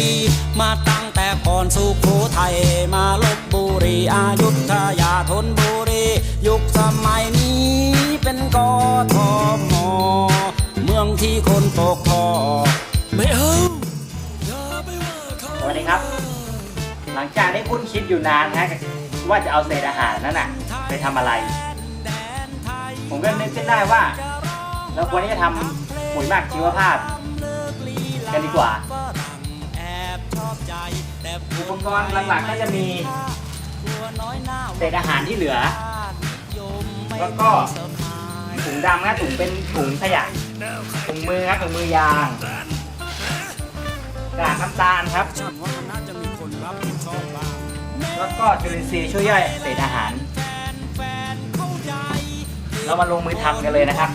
ดีมาตั้งแต่ก่อนสุโขทัยมาลบบุรีอายุทยาธนบุรียุคสมัยนี้เป็นกทมเมืองที่คนตกทอไม่เอาสวัสดีครับ หลังจากได้คุณคิดอยู่นานฮะว่าจะเอาเศษอาหารนั่นน่ะ ไปทำอะไร ผมก็นึกขึ้นได้ว่าเราควรที่จะทำปุ๋ยมากชีวภาพ กันดีกว่า อุปกรณ์หลักๆก็จะมีเศษอาหารที่เหลือ แล้วก็ถุงดำนะถุงเป็นถุงขยะถุงมือครับถุงมือยางกากน้ำตาลครับฉันว่ามันน่าจะมีครับแล้วก็จุลินทรีย์ช่วยย่อยเศษอาหาร เรามาลงมือทำกันเลยนะครับ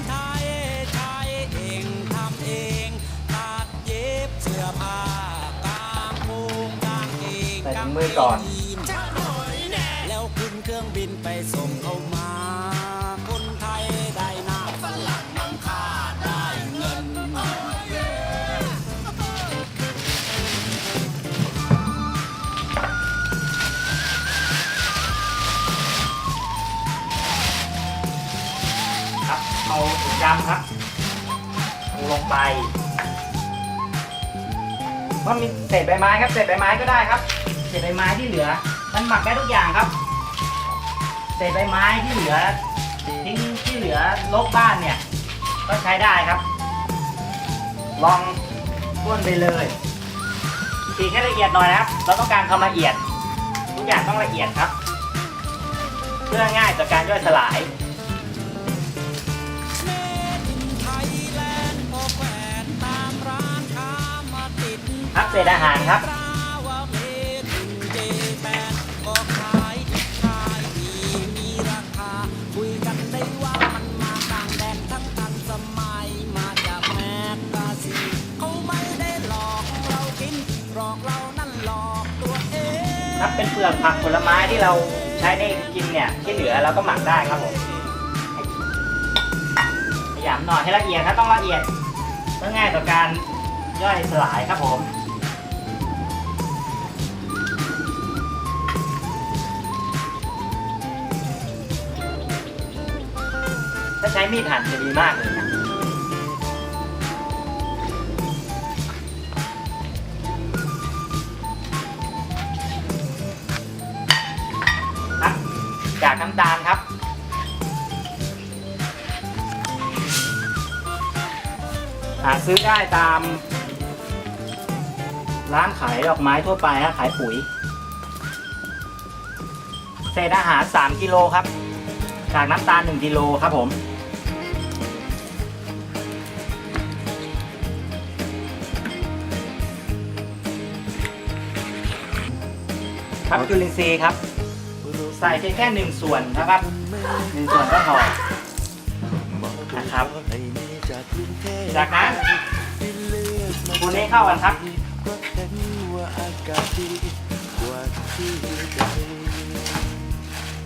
ก่อน แล้วขึ้นเครื่องบินไปส่งเขามา คนไทยได้หน้าฝรั่งมังค่าได้เงิน ครับเอาถุงดำครับลงไปว่ามีเศษใบไม้ครับเศษใบไม้ก็ได้ครับ เศษใบไม้ที่เหลือ มันหมักได้ทุกอย่างครับ เศษใบไม้ที่เหลือทิ้งที่เหลือลกบ้านเนี่ย ก็ใช้ได้ครับ ลองบ้นไปเลยตีให้ละเอียดหน่อยนะครับ เราต้องการความละเอียด ทุกอย่างต้องละเอียดครับ เพื่อง่ายต่อการย่อยสลายครับเศษอาหารครับ ครับเป็นเปลือกผักผลไม้ที่เราใช้ในกินเนี่ยที่เหลือเราก็หมักได้ครับผมพยายามหน่อยให้ละเอียดครับต้องละเอียดเพื่อง่ายต่อการย่อยสลายครับผมถ้าใช้มีดหั่นจะดีมากเลยนะ ซื้อได้ตาม ร้านขายดอกไม้ทั่วไปฮะขายปุ๋ย เศษอาหาร 3 กิโลครับ จากน้ำตาล 1 กิโลครับผม ครับจุลินทรีย์ครับ ใส่เพียงแค่หนึ่งส่วนนะครับหนึ่งส่วนก็พอนะครับ จากนั้นคนนี้เข้ากันครับ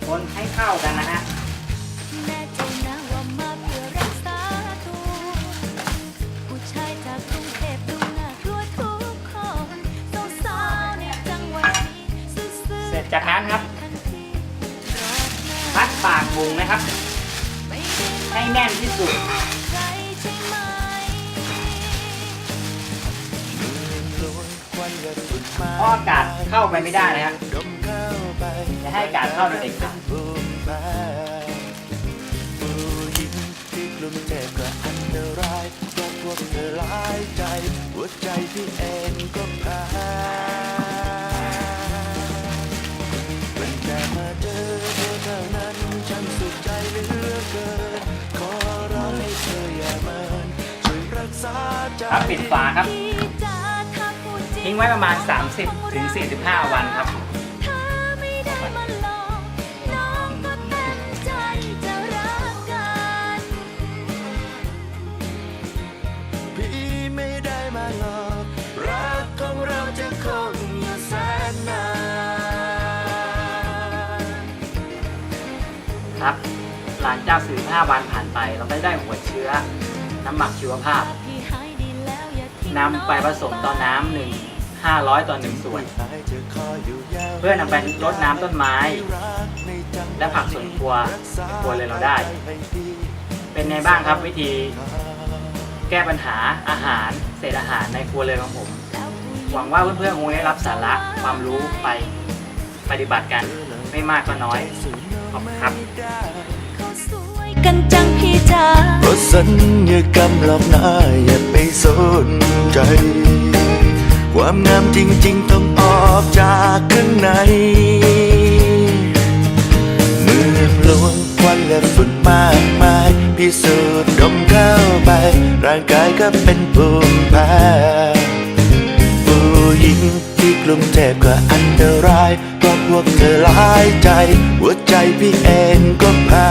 คนให้เข้ากันนะฮะแน่ใจนะว่ามาเพื่อรักษาตัวผู้ชายจากกรุงเทพดูน่ากลัวทุกคนสาวๆในจังหวัดนี้ซื่อๆเสร็จจากนั้นครับทันทีรอหน้าพัดปากบุงนะครับไม่ได้ให้แน่นที่สุด เพราะอากาศเข้าไปไม่ได้นะครับจะให้อากาศเข้าโดยเด็กลุมเจ็บก็อันตรายเพราะพวกเธอหลายใจ หัวใจพี่เองก็พ้ตั้งแต่มาเจอเธอเท่านั้นฉันสุขใจเหลือเกิน ขอร้องให้เธออย่าเมินช่วยรักษาใจครับปิดฝาครับ ทิ้งไว้ประมาณ 30ถึง45 วันครับถ้าไม่ได้าลองน้องก็เต็มใจจะรักกันพี่ไม่ได้มาหลอกรักของเราจะคงอยู่แสนนานครับหลังจาก45วันผ่านไป เราก็ได้หัวเชื้อน้ำหมักชีวภาพพี่หายดีแล้วอย่าทิ้งนำไปผสมต่อน้ำหนึ่ง 500 ต่อ 1 ส่วน เพื่อนำไปรดน้ำต้นไม้ และผักสวนครัวในครัวเลยเราได้ เป็นไงบ้างครับวิธี แก้ปัญหาอาหารเศษอาหารในครัวเรือนของผม หวังว่าเพื่อนๆคงได้รับสาระความรู้ไปปฏิบัติกันไม่มากก็น้อย ขอบคุณครับกันจังพี่จ๋าเพราะสัญญากรรมหลอกหน้าอย่าไปสนใจ ความงามจริง ๆ ต้องออกจากข้างใน เมืองหลวงควันและฝุ่นมากมาย พิสูจน์ดมเข้าไป ร่างกายก็เป็นภูมิแพ้ผู้หญิงที่กรุงเทพก็อันตรายเพราะพวกเธอหลายใจ หัวใจพี่เองก็แพ้